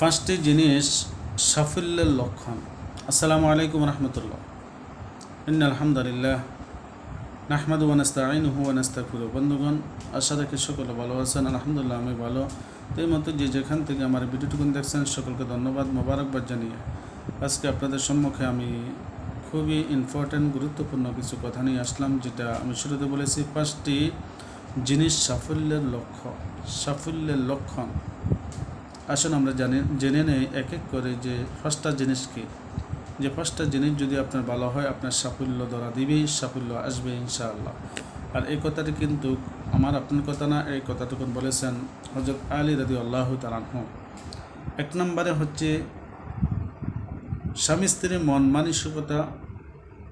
পাঁচটি জিনিস সাফল্যের লক্ষণ। আসসালামু আলাইকুম রহমতুল্লাহ। ইন আলহামদুলিল্লাহ নাহমাদ ওয়ানাস্তাইনহু ওয়ানাস্তাগফিরু বন্ধুগণ, আশা রাখি সকলে ভালো আছেন। আলহামদুলিল্লাহ, আমি ভালো। তো এই মতো যে যেখান থেকে আমার ভিডিওটুকুন দেখছেন, সকলকে ধন্যবাদ, মোবারকবাদ জানিয়ে আজকে আপনাদের সম্মুখে আমি খুবই ইম্পর্ট্যান্ট গুরুত্বপূর্ণ কিছু কথা নিয়ে আসলাম, যেটা আমি শুরুতে বলেছি। পাঁচটি জিনিস সাফল্যের লক্ষ্য। সাফল্যের লক্ষণ। আসুন আমরা জানি, জেনে নেই এক এক করে যে পাঁচটা জিনিস কি? যে পাঁচটা জিনিস যদি আপনার ভালো হয়, আপনার সাফল্য ধরা দিবেই, সাফল্য আসবে ইনশাআল্লাহ। আর এই কথাটি কিন্তু আমার আপনার কথা না, এই কথাটুকু বলেছেন হজরত আলী রাদি আল্লাহ তালাহ এক নম্বরে হচ্ছে, স্বামী স্ত্রীর মন মানসিকতা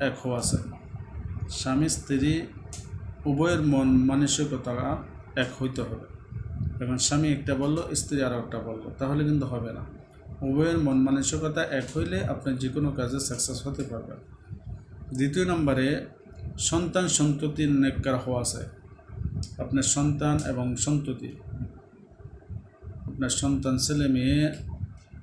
এক হওয়া চাই স্বামী স্ত্রী উভয়ের মন মানসিকতা এক হইতে হবে। এবং স্বামী একটা বলল, স্ত্রী আরও একটা বলল। তাহলে কিন্তু হবে না। উভয়ের মন মানসিকতা এক হইলে আপনি যে কোনো কাজে সাকসেস হতে পারবেন। দ্বিতীয় নম্বরে, সন্তান সন্ততির নেককার হওয়া চাই আপনার সন্তান এবং সন্ততি। আপনার সন্তান ছেলে মেয়ে,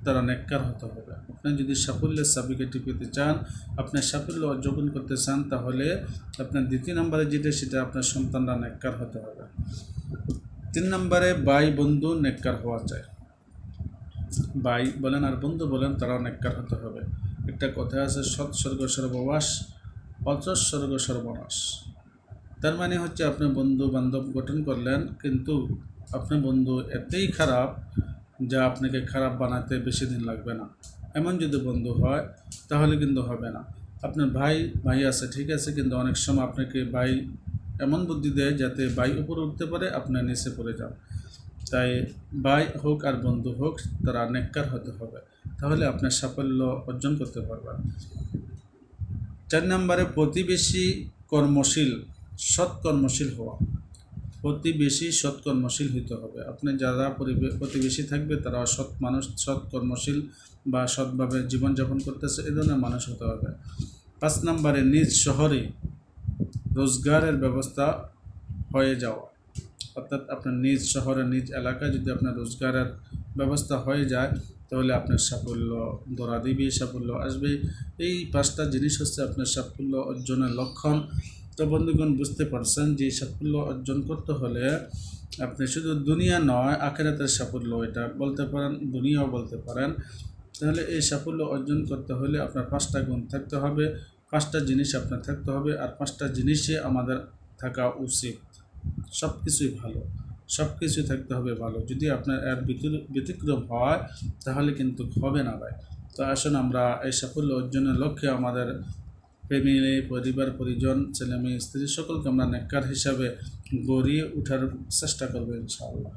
তারা নেককার হতে হবে। আপনি যদি সাফল্যের সাবিকে পেতে চান, আপনার সাফল্য অর্জন করতে চান, তাহলে আপনার দ্বিতীয় নম্বরে যেটা, সেটা আপনার সন্তানরা নেককার হতে হবে। তিন নম্বরে ভাই বন্ধু নেককার হওয়া চাই। ভাই বলেন আর বন্ধু বলেন তারাও নেককার হতে হবে। একটা কথা আছে, সৎ স্বর্গ সর্ববাস অচস্বর্গ সর্বনাশ। তার মানে হচ্ছে আপনি বন্ধু বান্ধব গঠন করলেন, কিন্তু আপনার বন্ধু এতই খারাপ যা আপনাকে খারাপ বানাতে বেশি দিন লাগবে না। এমন যদি বন্ধু হয়, তাহলে কিন্তু হবে না। আপনার ভাই ভাই আছে, ঠিক আছে, কিন্তু অনেক সময় আপনাকে ভাই এমন বুদ্ধি দেয় যাতে বাই উপরে উঠতে পারে, আপনার নিচে পড়ে যান তাই বাই হোক আর বন্ধু হোক, তারা নেককার হতে হবে। তাহলে আপনার সাফল্য অর্জন করতে পারবেন। চার নম্বরে, প্রতিবেশী কর্মশীল সৎ কর্মশীল হওয়া। প্রতিবেশী সৎ কর্মশীল হতে হবে। আপনি যারা প্রতিবেশী থাকবে, তারা সৎ মানুষ সৎ কর্মশীল বা সৎভাবে জীবনযাপন করতেছে, এ ধরনের মানুষ হতে হবে। পাঁচ নম্বরে, নিজ শহরে রোজগারের ব্যবস্থা হয়ে যাওয়া। অর্থাৎ আপনার নিজ শহরে নিজ এলাকায় যদি আপনার রোজগারের ব্যবস্থা হয়ে যায়, তাহলে আপনার সাফল্য ধরা দিবে সাফল্য আসবে। এই পাঁচটা জিনিস হচ্ছে আপনার সাফল্য অর্জনের লক্ষণ। তো বন্ধুগণ, বুঝতে পারছেন যে সাফল্য অর্জন করতে হলে আপনি শুধু দুনিয়া নয়, আখেরাতের সাফল্য এটা বলতে পারেন, দুনিয়াও বলতে পারেন। তাহলে এই সাফল্য অর্জন করতে হলে আপনার পাঁচটা গুণ থাকতে হবে। পাঁচটা জিনিস আপনার থাকতে হবে আর পাঁচটা জিনিসে আমাদের থাকা উচিত। সব কিছুই ভালো। সব কিছু থাকতে হবে ভালো। যদি আপনার এর ব্যতিক্রম হয়, তাহলে কিন্তু হবে না ভাই। তো আসুন আমরা এই সাফল্য অর্জনের লক্ষ্যে আমাদের ফ্যামিলি, পরিবার, পরিজন, ছেলে মেয়ে, স্ত্রী সকলকে আমরা নেককার হিসাবে গড়িয়ে ওঠার চেষ্টা করব ইনশাআল্লাহ।